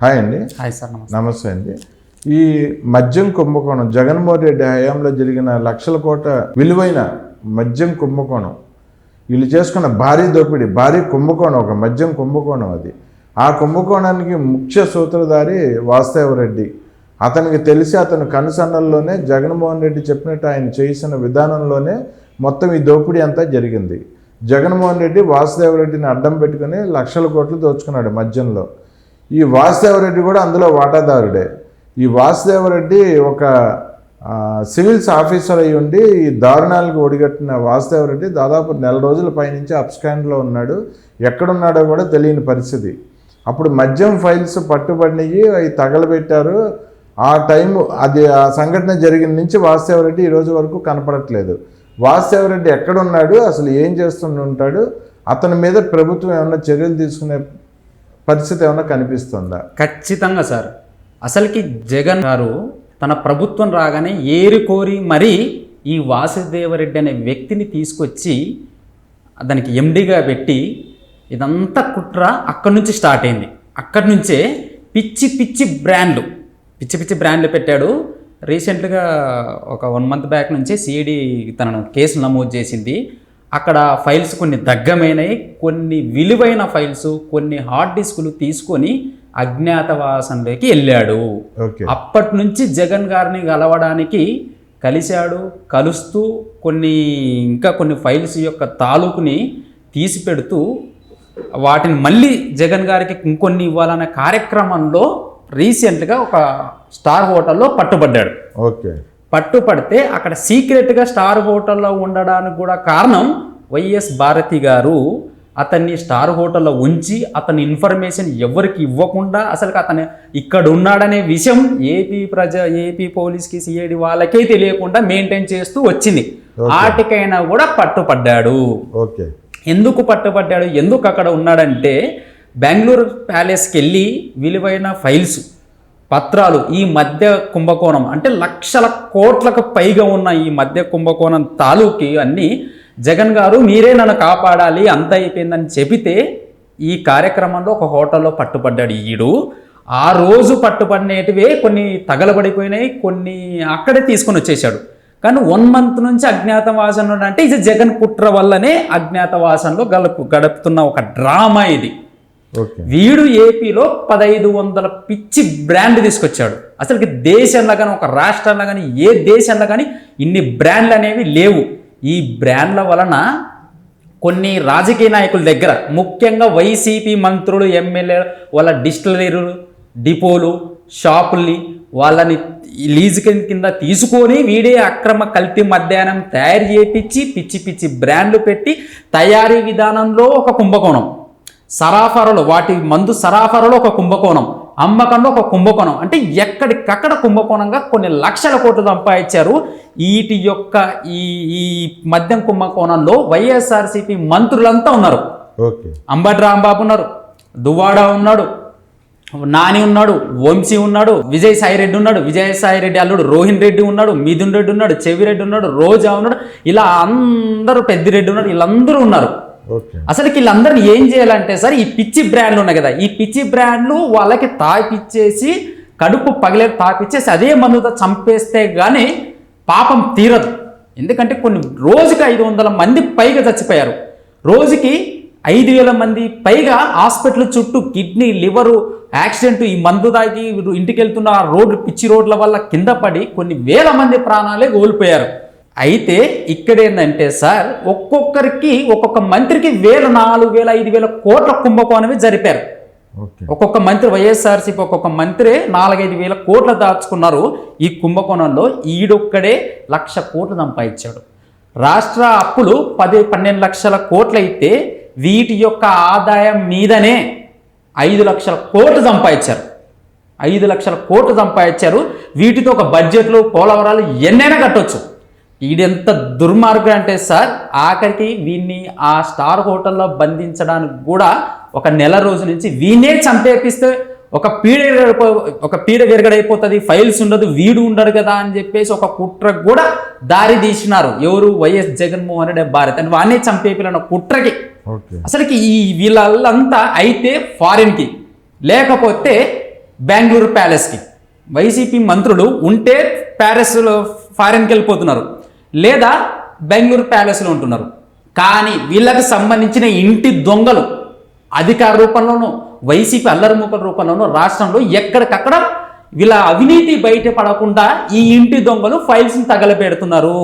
Hi అండి. Hi sir నమస్తే. అండి. ఈ మద్యం కుంభకోణం జగన్మోహన్ రెడ్డి హయాంలో జరిగిన లక్షల కోట్ల విలువైన మద్యం కుంభకోణం వీళ్ళు చేసుకున్న భారీ దోపిడీ భారీ కుంభకోణం ఒక మద్యం కుంభకోణం అది. ఆ కుంభకోణానికి ముఖ్య సూత్రధారి వాస్తవరెడ్డి అతనికి తెలిసి అతను కనుసన్నల్లోనే జగన్మోహన్ రెడ్డి చెప్పినట్టు ఆయన చేసిన విధానంలోనే మొత్తం ఈ దోపిడీ అంతా జరిగింది. జగన్మోహన్ రెడ్డి వాసుదేవరెడ్డిని అడ్డం పెట్టుకుని లక్షల కోట్లు దోచుకున్నాడు మద్యంలో. ఈ వాసుదేవరెడ్డి కూడా అందులో వాటాదారుడే. ఈ వాసుదేవరెడ్డి ఒక సివిల్స్ ఆఫీసర్ అయి ఉండి ఈ దారుణాలకు ఒడిగట్టిన వాసుదేవరెడ్డి దాదాపు నెల రోజుల పైనుంచి అప్స్కాండ్లో ఉన్నాడు. ఎక్కడున్నాడో కూడా తెలియని పరిస్థితి. అప్పుడు మద్యం ఫైల్స్ పట్టుబడినవి అవి తగలబెట్టారు. ఆ టైం అది ఆ సంఘటన జరిగిన నుంచి వాసుదేవరెడ్డి ఈరోజు వరకు కనపడట్లేదు. వాసుదేవరెడ్డి ఎక్కడున్నాడు అసలు ఏం చేస్తుంటాడు అతని మీద ప్రభుత్వం ఏమైనా చర్యలు తీసుకునే పరిస్థితి ఏమైనా కనిపిస్తుందా? ఖచ్చితంగా సార్. అసలుకి జగన్ గారు తన ప్రభుత్వం రాగానే ఏరి కోరి మరీ ఈ వాసుదేవరెడ్డి అనే వ్యక్తిని తీసుకొచ్చి దానికి ఎండిగా పెట్టి ఇదంతా కుట్ర అక్కడి నుంచి స్టార్ట్ అయింది. అక్కడి నుంచే పిచ్చి పిచ్చి బ్రాండ్లు పిచ్చి పిచ్చి బ్రాండ్లు పెట్టాడు. రీసెంట్గా ఒక వన్ మంత్ బ్యాక్ నుంచి సిఐడి తనను కేసు నమోదు చేసింది. అక్కడ ఫైల్స్ కొన్ని దగ్గమైనవి కొన్ని విలువైన ఫైల్స్ కొన్ని హార్డ్ డిస్కులు తీసుకొని అజ్ఞాతవాసంలోకి వెళ్ళాడు. ఓకే. అప్పటి నుంచి జగన్ గారిని కలవడానికి కలిశాడు కలుస్తూ కొన్ని ఇంకా కొన్ని ఫైల్స్ యొక్క తాలూకుని తీసి పెడుతూ వాటిని మళ్ళీ జగన్ గారికి ఇంకొన్ని ఇవ్వాలనే కార్యక్రమంలో రీసెంట్గా ఒక స్టార్ హోటల్లో పట్టుబడ్డాడు. ఓకే. పట్టుపడితే అక్కడ సీక్రెట్గా స్టార్ హోటల్లో ఉండడానికి కూడా కారణం వైఎస్ భారతి గారు. అతన్ని స్టార్ హోటల్లో ఉంచి అతని ఇన్ఫర్మేషన్ ఎవరికి ఇవ్వకుండా అసలు అతను ఇక్కడ ఉన్నాడనే విషయం ఏపీ ప్రజ ఏపీ పోలీస్కి సిఐడి వాళ్ళకే తెలియకుండా మెయింటైన్ చేస్తూ వచ్చింది. ఆటికైనా కూడా పట్టుపడ్డాడు. ఓకే. ఎందుకు పట్టుబడ్డాడు ఎందుకు అక్కడ ఉన్నాడంటే బెంగళూరు ప్యాలెస్కి వెళ్ళి విలువైన ఫైల్స్ పత్రాలు ఈ మధ్య కుంభకోణం అంటే లక్షల కోట్లకు పైగా ఉన్న ఈ మధ్య కుంభకోణం తాలూకి అన్నీ జగన్ గారు మీరే నన్ను కాపాడాలి అంత అయిపోయిందని చెబితే ఈ కార్యక్రమంలో ఒక హోటల్లో పట్టుబడ్డాడు ఈడు. ఆ రోజు పట్టుబడినటివే కొన్ని తగలబడిపోయినాయి కొన్ని అక్కడే తీసుకొని వచ్చేసాడు కానీ వన్ మంత్ నుంచి అజ్ఞాతవాసంలో అంటే ఇది జగన్ కుట్ర వల్లనే అజ్ఞాతవాసంలో గడుపు గడుపుతున్న ఒక డ్రామా ఇది. వీడు ఏపీలో పదహైదు వందల పిచ్చి బ్రాండ్ తీసుకొచ్చాడు. అసలుకి దేశంలో కానీ ఒక రాష్ట్రంలో కానీ ఏ దేశంలో కానీ ఇన్ని బ్రాండ్లు అనేవి లేవు. ఈ బ్రాండ్ల వలన కొన్ని రాజకీయ నాయకుల దగ్గర ముఖ్యంగా వైసీపీ మంత్రులు ఎమ్మెల్యే వాళ్ళ డిస్టిలరీలు డిపోలు షాపుల్ని వాళ్ళని లీజు కింద తీసుకొని వీడే అక్రమ కల్తీ మధ్యాహ్నం తయారు చేపించి పిచ్చి పిచ్చి బ్రాండ్లు పెట్టి తయారీ విధానంలో ఒక కుంభకోణం. సరాఫరాలో వాటి మందు సరాఫరాలో ఒక కుంభకోణం అమ్మకంలో ఒక కుంభకోణం. అంటే ఎక్కడికక్కడ కుంభకోణంగా కొన్ని లక్షల కోట్లు సంపాదించారు. వీటి యొక్క ఈ ఈ మద్యం కుంభకోణంలో వైఎస్ఆర్సీపీ మంత్రులంతా ఉన్నారు. అంబటి రాంబాబు ఉన్నారు దువ్వాడ ఉన్నాడు నాని ఉన్నాడు వంశీ ఉన్నాడు విజయ్ సాయి రెడ్డి ఉన్నాడు విజయ్ సాయి రెడ్డి అల్లుడు రోహిన్ రెడ్డి ఉన్నాడు మిథున్ రెడ్డి ఉన్నాడు చెవిరెడ్డి ఉన్నాడు రోజా ఉన్నాడు ఇలా అందరూ పెద్దిరెడ్డి ఉన్నాడు వీళ్ళందరూ ఉన్నారు. అసలు వీళ్ళందరినీ ఏం చేయాలంటే సార్ ఈ పిచ్చి బ్రాండ్లు ఉన్నాయి కదా ఈ పిచ్చి బ్రాండ్లు వాళ్ళకి తాపిచ్చేసి కడుపు పగిలే తాపిచ్చేసి అదే మందుతో చంపేస్తే కానీ పాపం తీరదు. ఎందుకంటే కొన్ని రోజుకి ఐదు వందల మంది పైగా చచ్చిపోయారు. రోజుకి ఐదు వేల మంది పైగా హాస్పిటల్ చుట్టూ కిడ్నీ లివరు యాక్సిడెంట్ ఈ మందు తాగి ఇంటికి వెళ్తున్న ఆ పిచ్చి రోడ్ల వల్ల కింద పడి కొన్ని వేల మంది ప్రాణాలే కోల్పోయారు. అయితే ఇక్కడ ఏంటంటే సార్ ఒక్కొక్కరికి ఒక్కొక్క మంత్రికి వేల నాలుగు వేల ఐదు వేల కోట్ల కుంభకోణమే జరిపారు. ఒక్కొక్క మంత్రి వైఎస్ఆర్సీపీ ఒక్కొక్క మంత్రి నాలుగైదు వేల కోట్లు దాచుకున్నారు. ఈ కుంభకోణంలో ఈడొక్కడే లక్ష కోట్లు సంపాదించాడు. రాష్ట్ర అప్పులు పది పన్నెండు లక్షల కోట్లు అయితే వీటి యొక్క ఆదాయం మీదనే ఐదు లక్షల కోట్లు సంపాదించారు. ఐదు లక్షల కోట్లు సంపాదించారు. వీటితో ఒక బడ్జెట్లు పోలవరాలు ఎన్నైనా కట్టొచ్చు. ఈడెంత దుర్మార్గుడు అంటే సార్ ఆఖరికి వీన్ని ఆ స్టార్ హోటల్లో బంధించడానికి కూడా ఒక నెల రోజు నుంచి వీనే చంపేపిస్తే ఒక పీడ ఒక పీడ విరగడైపోతుంది ఫైల్స్ ఉండదు వీడు ఉండడు కదా అని చెప్పేసి ఒక కుట్రకు కూడా దారి తీసినారు. ఎవరు? వైఎస్ జగన్మోహన్ రెడ్డి భారత్ అని వాడినే చంపేపిలన్న కుట్రకి. అసలుకి ఈ వీళ్ళంతా అయితే ఫారిన్కి లేకపోతే బెంగళూరు ప్యాలెస్కి. వైసీపీ మంత్రులు ఉంటే ప్యాలెస్లో ఫారెన్కి వెళ్ళిపోతున్నారు. లేదా బెంగళూరు ప్యాలెస్లో ఉంటున్నారు. కానీ వీళ్ళకి సంబంధించిన ఇంటి దొంగలు అధికార రూపంలోనూ వైసీపీ అల్లరి మూకల రూపంలోనూ రాష్ట్రంలో ఎక్కడికక్కడ వీళ్ళ అవినీతి బయటపడకుండా ఈ ఇంటి దొంగలు ఫైల్స్ని తగలబెడుతున్నారు.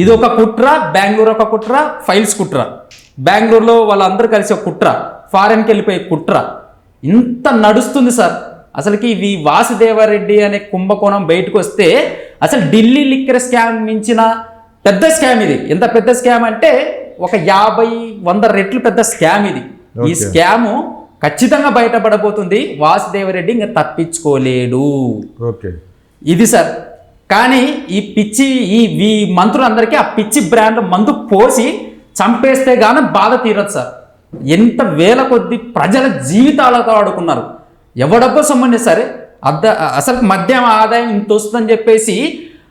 ఇది ఒక కుట్ర బెంగళూరు ఒక కుట్ర ఫైల్స్ కుట్ర. బెంగళూరులో వాళ్ళందరూ కలిసి ఒక కుట్ర ఫారెన్కి వెళ్ళిపోయే కుట్ర. ఇంత నడుస్తుంది సార్. అసలుకి ఇవి వాసుదేవారెడ్డి అనే కుంభకోణం బయటకు వస్తే అసలు ఢిల్లీ లిక్కర్ స్కామ్ మించిన పెద్ద స్కామ్ ఇది. ఎంత పెద్ద స్కామ్ అంటే ఒక యాభై వంద రెట్లు పెద్ద స్కామ్ ఇది. ఈ. స్కాము ఖచ్చితంగా బయటపడబోతుంది. వాసుదేవరెడ్డి ఇంకా తప్పించుకోలేడు. ఓకే. ఇది సార్. కానీ ఈ పిచ్చి ఈ ఈ మంత్రులందరికీ ఆ పిచ్చి బ్రాండ్ మందు పోసి చంపేస్తే గానీ బాధ తీరదు సార్. ఎంత వేల కొద్ది ప్రజల జీవితాలతో ఆడుకున్నారు. ఎవడబ్బో సంబంధం సరే? అద్ద అసలు మద్యం ఆదాయం ఇంత వస్తుందని చెప్పేసి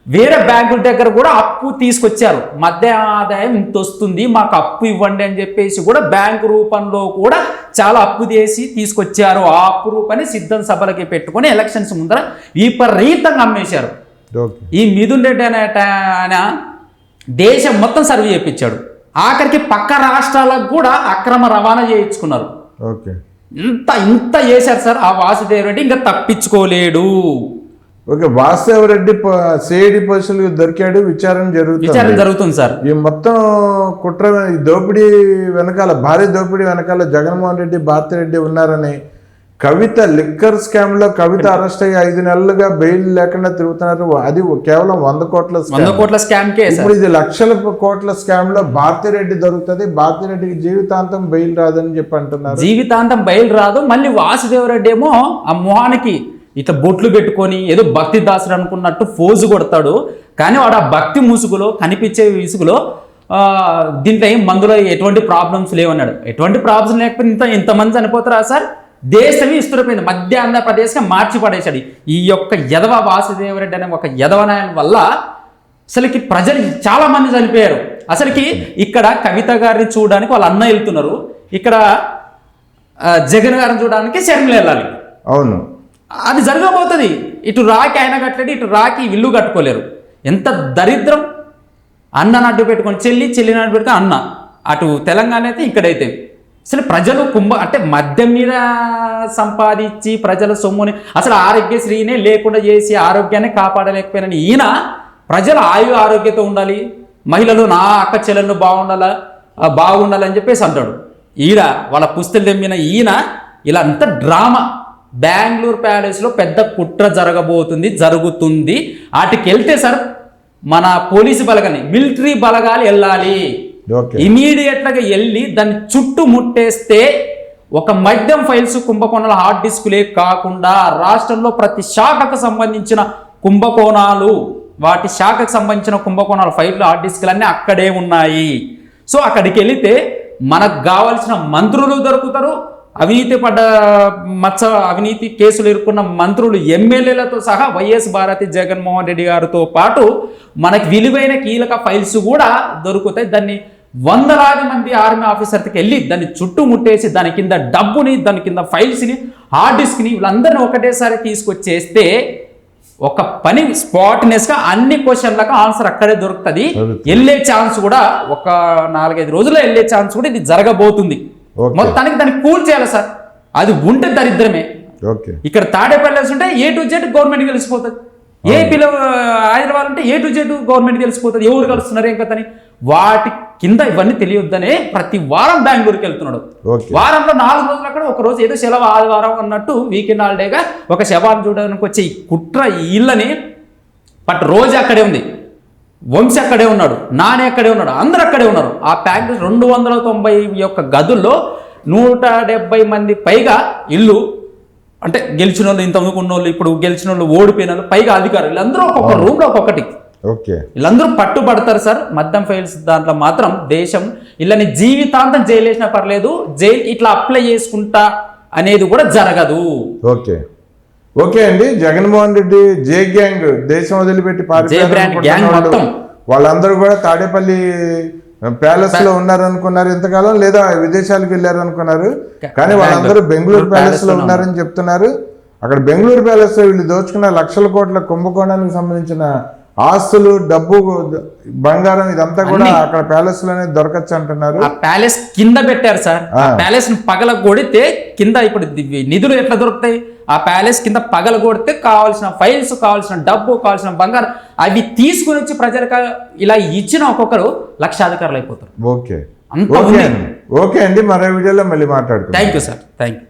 వేరే బ్యాంకుల దగ్గర కూడా అప్పు తీసుకొచ్చారు. మద్యం ఆదాయం ఇంత వస్తుంది మాకు అప్పు ఇవ్వండి అని చెప్పేసి కూడా బ్యాంకు రూపంలో కూడా చాలా అప్పు చేసి తీసుకొచ్చారు. ఆ అప్పు రూపాన్ని సిద్ధం సభలకి పెట్టుకొని ఎలక్షన్స్ ముందర విపరీతంగా అమ్మేశారు. ఈ మిథున్ రెడ్డి అనే ఆయన దేశం మొత్తం సర్వే చేయించాడు. ఆఖరికి పక్క రాష్ట్రాలకు కూడా అక్రమ రవాణా చేయించుకున్నారు. ఓకే. ఇంత ఇంత చేశారు సార్ ఆ వాసుదేవ్ రెడ్డి ఇంకా తప్పించుకోలేడు. ఓకే వాసుదేవరెడ్డి ప- సిఐడి పోలీసులకు దొరికాడు విచారణ విచారణ జరుగుతుంది జరుగుతుంది సార్. ఈ మొత్తం కుట్ర దోపిడీ వెనకాల భారీ దోపిడీ వెనకాల జగన్మోహన్ రెడ్డి భారతిరెడ్డి ఉన్నారని కవిత లిక్కర్ స్కామ్లో కవిత అరెస్ట్ అయ్యి ఐదు నెలలుగా బెయిల్ లేకుండా తిరుగుతున్నారు. అది కేవలం వంద కోట్ల వంద కోట్ల స్కామ్ ఇప్పుడు ఇది లక్షల కోట్ల స్కామ్లో భారతిరెడ్డి దొరుకుతుంది. భారతిరెడ్డికి జీవితాంతం బెయిల్ రాదని చెప్పి అంటున్నారు. జీవితాంతం బయలు రాదు. మళ్ళీ వాసుదేవ్ రెడ్డి ఏమో ఆ మొహానికి ఇట్లా బొట్లు పెట్టుకొని ఏదో భక్తి దాసుడు అనుకున్నట్టు ఫోజు కొడతాడు. కానీ వాడు ఆ భక్తి ముసుగులో కనిపించే విసుగులో ఆ, దీంట్లో ఏం మందులో ఎటువంటి ప్రాబ్లమ్స్ లేవన్నాడు. ఎటువంటి ప్రాబ్లమ్స్ లేకపోతే ఇంత ఇంతమంది చనిపోతారా సార్? దేశమే ఇస్తుడిపోయింది మధ్య ఆంధ్రప్రదేశ్గా మార్చి పడేశాడు. ఈ యొక్క యదవ వాసుదేవరెడ్డి అనే ఒక యదవనాయన వల్ల అసలుకి ప్రజలు చాలా మంది చనిపోయారు. అసలుకి ఇక్కడ కవిత గారిని చూడడానికి వాళ్ళ అన్న వెళ్తున్నారు. ఇక్కడ జగన్ గారిని చూడడానికి శర్మిల వెళ్ళాలి. అవును. అది జరగబోతుంది. ఇటు రాకి ఆయన కట్టలేడు ఇటు రాకి ఇల్లు కట్టుకోలేరు. ఎంత దరిద్రం. అన్నను అడ్డు పెట్టుకొని చెల్లి చెల్లిని అడ్డు పెట్టుకొని అన్న. అటు తెలంగాణ అయితే ఇక్కడైతే. అసలు ప్రజలు కుంభ అంటే మద్యం మీద సంపాదించి ప్రజల సొమ్ముని అసలు ఆరోగ్యశ్రీనే లేకుండా చేసి ఆరోగ్యాన్ని కాపాడలేకపోయిన ఈయన ప్రజల ఆయు ఆరోగ్యతో ఉండాలి మహిళలు నా అక్క చెల్లెళ్ళు బాగుండాలా బాగుండాలని చెప్పేసి అంటాడు. ఈడ వాళ్ళ పుస్తలు తెమ్మిన ఈయన ఇలా అంత డ్రామా. బెంగళూరు ప్యాలెస్లో పెద్ద కుట్ర జరగబోతుంది జరుగుతుంది. వాటికి వెళ్తే సార్ మన పోలీసు బలగాన్ని మిలిటరీ బలగాలు వెళ్ళాలి. ఇమీడియట్గా వెళ్ళి దాన్ని చుట్టూ ముట్టేస్తే ఒక మద్యం ఫైల్స్ కుంభకోణాల హార్డ్ డిస్కులే కాకుండా రాష్ట్రంలో ప్రతి శాఖకు సంబంధించిన కుంభకోణాలు వాటి శాఖకు సంబంధించిన కుంభకోణాల ఫైళ్ళు హార్డ్ డిస్కులు అన్నీ అక్కడే ఉన్నాయి. సో అక్కడికి వెళితే మనకు కావాల్సిన మంత్రులు దొరుకుతారు. అవినీతి పడ్డ మచ్చ అవినీతి కేసులు ఇరుక్కున్న మంత్రులు ఎమ్మెల్యేలతో సహా వైఎస్ భారతి జగన్మోహన్ రెడ్డి గారితో పాటు మనకు విలువైన కీలక ఫైల్స్ కూడా దొరుకుతాయి. దాన్ని వందలాది మంది ఆర్మీ ఆఫీసర్కి వెళ్ళి దాన్ని చుట్టూ ముట్టేసి దాని కింద డబ్బుని దాని కింద ఫైల్స్ని హార్డ్ డిస్క్ని వీళ్ళందరినీ ఒకటేసారి తీసుకొచ్చేస్తే ఒక పని స్పాట్నెస్గా అన్ని క్వశ్చన్లకు ఆన్సర్ అక్కడే దొరుకుతుంది. వెళ్ళే ఛాన్స్ కూడా ఒక నాలుగైదు రోజుల్లో వెళ్ళే ఛాన్స్ కూడా ఇది జరగబోతుంది. మొత్తానికి దాన్ని కూల్ చేయాలి సార్. అది ఉంటే దరిద్రమే. ఓకే. ఇక్కడ తాడేపల్లి ఉంటే ఏ టు జెడ్ గవర్నమెంట్ తెలిసిపోతుంది. ఏపీలో హైదరాబాద్ అంటే ఏ టు జెడ్ గవర్నమెంట్ తెలిసిపోతుంది. ఎవరు కలుస్తున్నారు ఏం కథని? వాటి కింద ఇవన్నీ తెలియొద్దనే ప్రతి వారం బెంగళూరుకి వెళ్తున్నాడు. వారంలో నాలుగు రోజులు అక్కడ ఒక రోజు ఏదో సెలవు ఆదివారం అన్నట్టు వీకెండ్ హాలిడేగా ఒక శవాన్ని చూడడానికి వచ్చే ఈ కుట్ర ఇళ్ళని బట్ రోజు అక్కడే ఉంది. వంశీ అక్కడే ఉన్నాడు నాని అక్కడే ఉన్నాడు అందరూ అక్కడే ఉన్నారు. ఆ ప్యాకేజ్ రెండు వందల తొంభై యొక్క గదుల్లో నూట డెబ్బై మంది పైగా ఇల్లు అంటే గెలిచిన వాళ్ళు ఇంత ఉన్న వాళ్ళు ఇప్పుడు గెలిచిన వాళ్ళు ఓడిపోయిన వాళ్ళు పైగా అధికారులు వీళ్ళందరూ ఒక్కొక్క రూమ్లో ఒక్కొక్కటి. ఓకే. వీళ్ళందరూ పట్టుబడతారు సార్. మద్యం ఫైల్స్ దాంట్లో మాత్రం దేశం వీళ్ళని జీవితాంతం జైలు వేసినా పర్లేదు జైలు ఇట్లా అప్లై చేసుకుంటా అనేది కూడా జరగదు. ఓకే. ఓకే అండి. జగన్మోహన్ రెడ్డి జే గ్యాంగ్ దేశం వదిలిపెట్టి. వాళ్ళందరూ కూడా తాడేపల్లి ప్యాలెస్లో ఉన్నారనుకున్నారు ఇంతకాలం లేదా విదేశాలకు వెళ్ళారు అనుకున్నారు కానీ వాళ్ళందరూ బెంగళూరు ప్యాలెస్లో ఉన్నారని చెప్తున్నారు. అక్కడ బెంగళూరు ప్యాలెస్ వీళ్ళు దోచుకున్న లక్షల కోట్ల కుంభకోణానికి సంబంధించిన ఆస్తులు డబ్బు బంగారం ఇదంతా కూడా అక్కడ ప్యాలెస్లోనే దొరకచ్చు అంటున్నారు ఆ ప్యాలెస్ కింద పెట్టారు సార్. ప్యాలెస్ని పగల కొడితే కింద ఇప్పుడు నిధులు ఎట్లా దొరుకుతాయి? ఆ ప్యాలెస్ కింద పగల కొడితే కావాల్సిన ఫైల్స్ కావాల్సిన డబ్బు కావాల్సిన బంగారం అవి తీసుకుని వచ్చి ప్రజలకు ఇలా ఇచ్చిన ఒక్కొక్కరు లక్షాధికారులు అయిపోతారు. ఓకే. ఓకే అండి. ఓకే అండి. మరో వీడియోలో మళ్ళీ మాట్లాడుకుందాం. Thank you sir. Thank you.